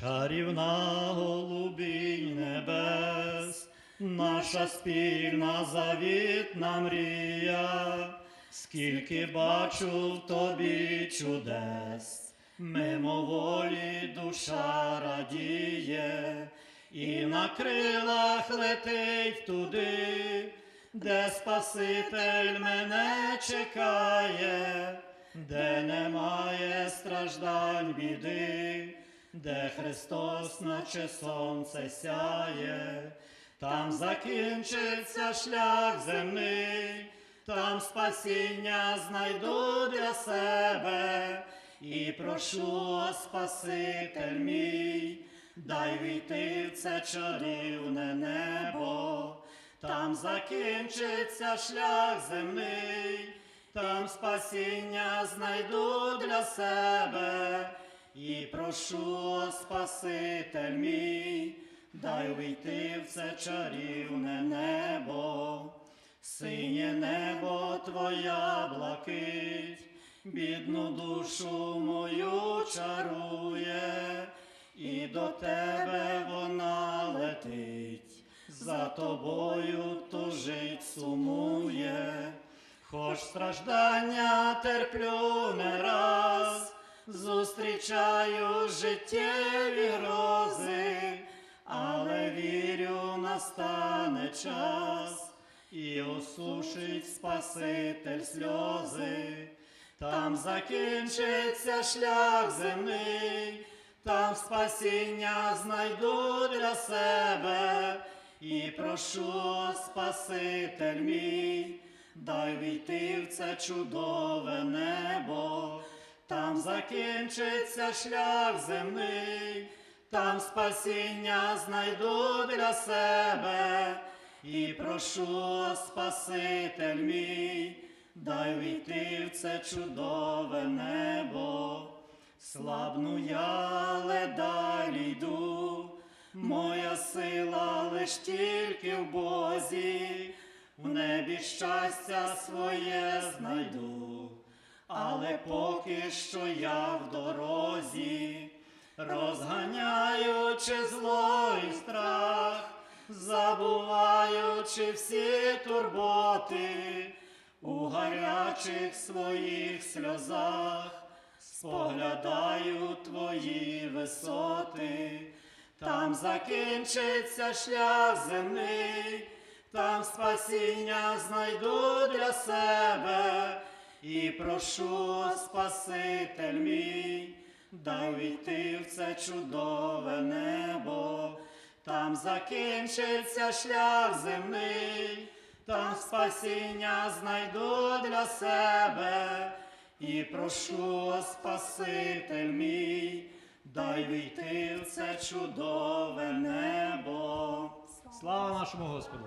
Чарівна голубінь небес, наша спільна завітна мрія, скільки бачу в тобі чудес, мимоволі душа радіє, і на крилах летить туди, де Спаситель мене чекає, де немає страждань біди, де Христос, наче сонце сяє, там закінчиться шлях земний, там спасіння знайду для себе, і прошу, о Спаситель мій, дай війти в це чарівне небо, там закінчиться шлях земний, там спасіння знайду для себе, і прошу, Спаситель мій, дай вийти в це чарівне небо, синє небо твоя блакить, бідну душу мою чарує, і до тебе вона летить, за тобою тужить сумує, хоч страждання терплю не раз, зустрічаю життєві грози, але вірю, настане час, і осушить Спаситель сльози, там закінчиться шлях земний, там спасіння знайду для себе, і прошу, Спаситель мій, дай війти в це чудове небо, там закінчиться шлях земний, там спасіння знайду для себе, і прошу, Спаситель мій, дай війти в це чудове небо. Слабну я, але далі йду, моя сила лиш тільки в Бозі, в небі щастя своє знайду, але поки що я в дорозі, розганяючи зло і страх, забуваючи всі турботи у гарячих своїх сльозах споглядаю твої висоти, там закінчиться шлях земний, там спасіння знайду для себе, і прошу, Спаситель мій, дай війти в це чудове небо, там закінчиться шлях земний, там спасіння знайду для себе. І прошу, Спаситель мій, дай війти в це чудове небо. Слава нашому Господу!